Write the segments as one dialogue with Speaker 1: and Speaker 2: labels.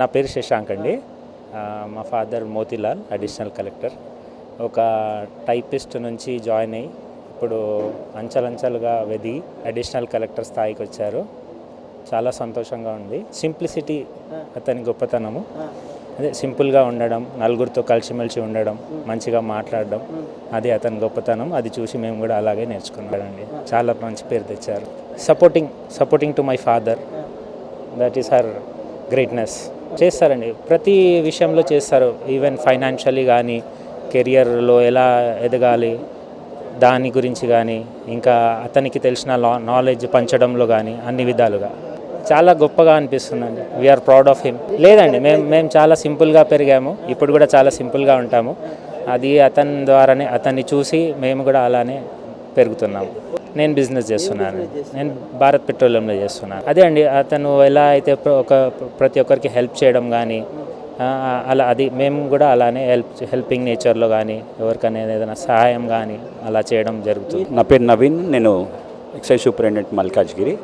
Speaker 1: నా పేరు శశాంక్ అండి. మా ఫాదర్ మోతీలాల్ అడిషనల్ కలెక్టర్. ఒక టైపిస్ట్ నుంచి జాయిన్ అయ్యి ఇప్పుడు అంచెలంచెలుగా వెదిగి అడిషనల్ కలెక్టర్ స్థాయికి వచ్చారు. చాలా సంతోషంగా ఉంది. సింప్లిసిటీ అతని గొప్పతనము. అదే సింపుల్గా ఉండడం నలుగురితో కలిసిమెలిసి ఉండడం మంచిగా మాట్లాడడం అది అతని గొప్పతనం. అది చూసి మేము కూడా అలాగే నేర్చుకున్నాడండి చాలా మంచి పేరు తెచ్చారు. Supporting supporting to my father that is her greatness చేస్తారండి. ప్రతి విషయంలో చేస్తారు. ఈవెన్ ఫైనాన్షియలీ కానీ కెరియర్లో ఎలా ఎదగాలి దాని గురించి కానీ ఇంకా అతనికి తెలిసిన నాలెడ్జ్ పంచడంలో కానీ అన్ని విధాలుగా. చాలా గొప్పగా అనిపిస్తుందండి. వీఆర్ ప్రౌడ్ ఆఫ్ హిమ్ లేదండి మేము మేము చాలా సింపుల్గా పెరిగాము. ఇప్పుడు కూడా చాలా సింపుల్గా ఉంటాము. అది అతని ద్వారానే అతన్ని చూసి మేము కూడా అలానే పెరుగుతున్నాం నేను బిజినెస్ చేస్తున్నాను. నేను భారత్ పెట్రోలియంలో చేస్తున్నాను. అదే అండి అతను ఎలా అయితే ఒక ప్రతి ఒక్కరికి హెల్ప్ చేయడం కానీ అలా అది మేము కూడా అలానే హెల్ప్ హెల్పింగ్ నేచర్లో కానీ ఎవరికైనా ఏదైనా సహాయం కానీ అలా చేయడం జరుగుతుంది.
Speaker 2: నా పేరు నవీన్ నేను ఎక్సైజ్ సూపరింటెండెంట్ మల్కాజ్గిరి.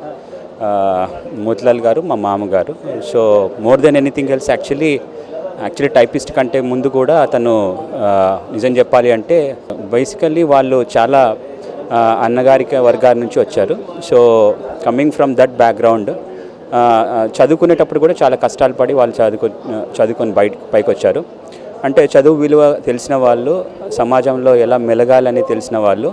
Speaker 2: మోతిలాల్ గారు మా మామగారు so more than anything else actually actually typist కంటే ముందు కూడా అతను నిజం చెప్పాలి అంటే బేసికల్లీ వాళ్ళు చాలా అన్నగారిక వర్గాల నుంచి వచ్చారు. So coming from that background చదువుకునేటప్పుడు కూడా చాలా కష్టాలు పడి వాళ్ళు చదువుకు చదువుకొని బయట పైకి వచ్చారు అంటే చదువు విలువ తెలిసిన వాళ్ళు సమాజంలో ఎలా మెలగాలని తెలిసిన వాళ్ళు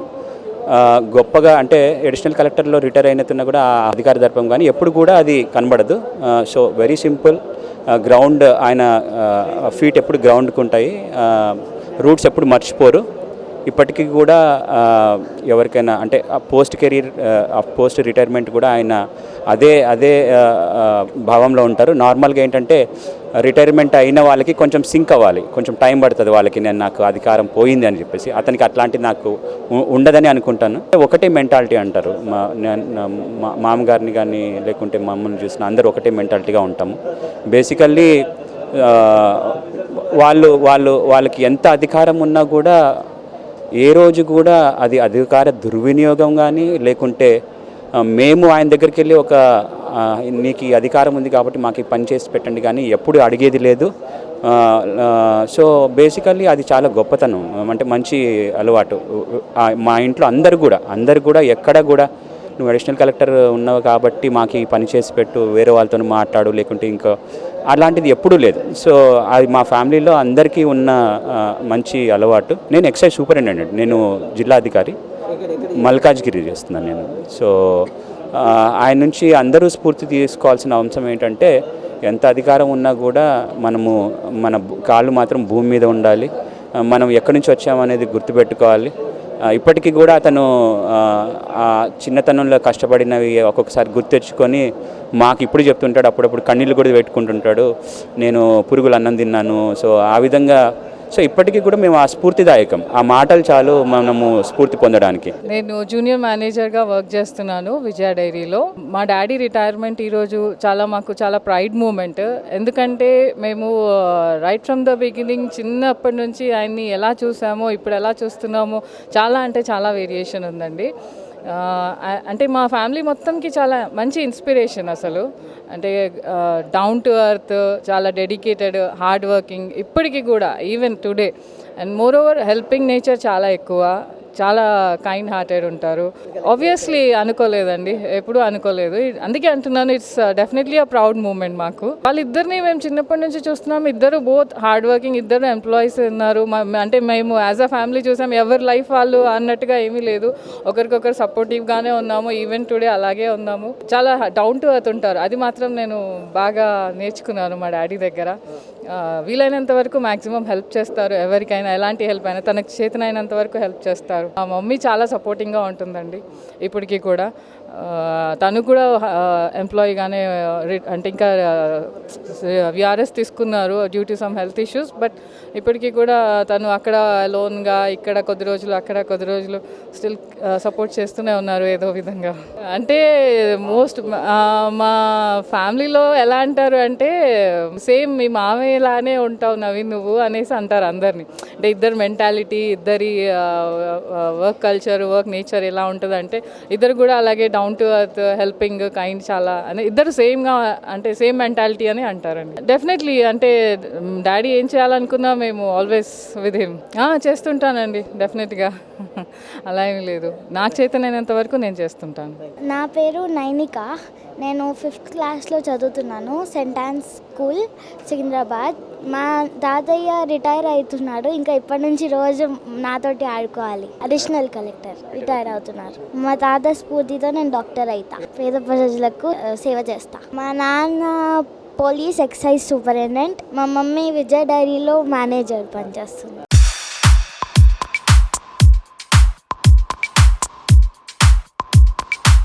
Speaker 2: గొప్పగా అంటే అడిషనల్ కలెక్టర్లో రిటైర్ అయినట్టున్న కూడా ఆ అధికార దర్పం కానీ ఎప్పుడు కూడా అది కనబడదు. సో వెరీ సింపుల్ గ్రౌండ్ ఆయన ఫీట్ ఎప్పుడు గ్రౌండ్కి ఉంటాయి. రూట్స్ ఎప్పుడు మర్చిపోరు. ఇప్పటికీ కూడా ఎవరికైనా అంటే ఆ పోస్ట్ కెరీర్ ఆ పోస్ట్ రిటైర్మెంట్ కూడా ఆయన అదే అదే భావంలో ఉంటారు. నార్మల్గా ఏంటంటే రిటైర్మెంట్ అయిన వాళ్ళకి కొంచెం సింక్ అవ్వాలి. కొంచెం టైం పడుతుంది వాళ్ళకి నేను నాకు అధికారం పోయింది అని చెప్పేసి. అతనికి అట్లాంటిది నాకు ఉండదని అనుకుంటాను. ఒకటే మెంటాలిటీ అంటారు. మా మా మామగారిని కానీ లేకుంటే మమ్మల్ని చూసిన అందరూ ఒకటే మెంటాలిటీగా ఉంటాము. బేసికల్లీ వాళ్ళు వాళ్ళు వాళ్ళకి ఎంత అధికారం ఉన్నా కూడా ఏ రోజు కూడా అది అధికార దుర్వినియోగం కానీ లేకుంటే మేము ఆయన దగ్గరికి వెళ్ళి ఒక నీకు ఈ అధికారం ఉంది కాబట్టి మాకు పని చేసి పెట్టండి కానీ ఎప్పుడు అడిగేది లేదు. సో బేసికల్లీ అది చాలా గొప్పతనం. అంటే మంచి అలవాటు. మా ఇంట్లో అందరు కూడా అందరు కూడా ఎక్కడ కూడా నువ్వు అడిషనల్ కలెక్టర్ ఉన్నావు కాబట్టి మాకు ఈ పని చేసి పెట్టు వేరే వాళ్ళతో మాట్లాడు లేకుంటే ఇంకా అలాంటిది ఎప్పుడూ లేదు. సో అది మా ఫ్యామిలీలో అందరికీ ఉన్న మంచి అలవాటు. నేను ఎక్సైజ్ సూపరింటెండెంట్. నేను జిల్లాధికారి మల్కాజ్గిరి చేస్తున్నాను నేను. సో ఆయన నుంచి అందరూ స్ఫూర్తి తీసుకోవాల్సిన అంశం ఏంటంటే ఎంత అధికారం ఉన్నా కూడా మనము మన కాళ్ళు మాత్రం భూమి మీద ఉండాలి. మనం ఎక్కడి నుంచి వచ్చామనేది గుర్తుపెట్టుకోవాలి. ఇప్పటికీ కూడా అతను ఆ, చిన్నతనంలో కష్టపడినవి ఒక్కొక్కసారి గుర్తెచ్చుకొని మాకు ఇప్పుడు చెప్తుంటాడు అప్పుడప్పుడు కన్నీళ్ళు కూడా పెట్టుకుంటుంటాడు. నేను పురుగులు అన్నం తిన్నాను. సో ఆ విధంగా సో ఇప్పటికీ కూడా మేము ఆ స్ఫూర్తిదాయకం. ఆ మాటలు చాలు మనము స్ఫూర్తి పొందడానికి.
Speaker 3: నేను జూనియర్ మేనేజర్గా వర్క్ చేస్తున్నాను విజయ డైరీలో. మా డాడీ రిటైర్మెంట్ ఈరోజు చాలా మాకు చాలా ప్రైడ్ మూమెంట్ ఎందుకంటే మేము రైట్ ఫ్రమ్ ద బిగినింగ్ చిన్నప్పటి నుంచి ఆయన్ని ఎలా చూసామో ఇప్పుడు ఎలా చూస్తున్నామో చాలా అంటే చాలా వేరియేషన్ ఉందండి. అంటే మా ఫ్యామిలీ మొత్తంకి చాలా మంచి ఇన్స్పిరేషన్ అసలు. అంటే డౌన్ టు అర్త్ చాలా డెడికేటెడ్ హార్డ్ వర్కింగ్ ఇప్పటికీ కూడా even today and moreover helping nature చాలా ఎక్కువ. చాలా కైండ్ హార్టెడ్ ఉంటారు. ఆబ్వియస్లీ అనుకోలేదండి ఎప్పుడూ అనుకోలేదు. అందుకే అంటున్నాను it's definitely a proud moment మాకు. వాళ్ళిద్దరిని మేము చిన్నప్పటి నుంచి చూస్తున్నాం ఇద్దరు బోత్ హార్డ్ వర్కింగ్ ఇద్దరు ఎంప్లాయీస్ ఉన్నారు. అంటే మేము యాజ్ అ ఫ్యామిలీ చూసాం ఎవరి లైఫ్ వాళ్ళు అన్నట్టుగా ఏమీ లేదు. ఒకరికొకరు సపోర్టివ్గానే ఉన్నాము ఈవెన్ టుడే అలాగే ఉన్నాము. చాలా డౌన్ టు అర్త్ ఉంటారు. అది మాత్రం నేను బాగా నేర్చుకున్నాను మా డాడీ దగ్గర. వీలైనంత వరకు మాక్సిమం హెల్ప్ చేస్తారు. ఎవరికైనా ఎలాంటి హెల్ప్ అయినా తనకు చేతనైనంత వరకు హెల్ప్ చేస్తారు. మా మమ్మీ చాలా సపోర్టింగ్గా ఉంటుందండి. ఇప్పటికీ కూడా. తను కూడా ఎంప్లాయీగానే అంటే ఇంకా విఆర్ఎస్ తీసుకున్నారు due to some health issues but ఇప్పటికీ కూడా తను అక్కడ లోన్గా ఇక్కడ కొద్ది రోజులు అక్కడ కొద్ది రోజులు స్టిల్ సపోర్ట్ చేస్తూనే ఉన్నారు ఏదో విధంగా. అంటే మోస్ట్ మా ఫ్యామిలీలో ఎలా అంటారు అంటే సేమ్ మీ మామయ్యలానే ఉంటావు నవీన్ నువ్వు అనేసి అంటారు అందరినీ. అంటే ఇద్దరు మెంటాలిటీ ఇద్దరి వర్క్ కల్చర్ వర్క్ నేచర్ ఎలా ఉంటుంది అంటే ఇద్దరు కూడా అలాగే down to earth helping kind చాలా అని ఇద్దరు సేమ్గా అంటే సేమ్ మెంటాలిటీ అని అంటారండి. డెఫినెట్లీ అంటే డాడీ ఏం చేయాలనుకున్నా మేము ఆల్వేస్ విత్ హిమ్ చేస్తుంటానండి డెఫినెట్గా అలా ఏం లేదు. నాకు చేతనైనంత వరకు నేను చేస్తుంటాను.
Speaker 4: నా పేరు నైనిక. నేను ఫిఫ్త్ క్లాస్లో చదువుతున్నాను సెంటాన్స్ స్కూల్ సికింద్రాబాద్. మా తాతయ్య రిటైర్ అవుతున్నాడు. ఇంకా ఇప్పటి నుంచి రోజు నాతోటి ఆడుకోవాలి. అడిషనల్ కలెక్టర్ రిటైర్ అవుతున్నారు. మా తాత స్ఫూర్తితో నేను డాక్టర్ అవుతా పేద ప్రజలకు సేవ చేస్తా. మా నాన్న పోలీస్ ఎక్సైజ్ సూపరింటెండెంట్. మా మమ్మీ విజయ్ డైరీలో మేనేజర్ పనిచేస్తుంది.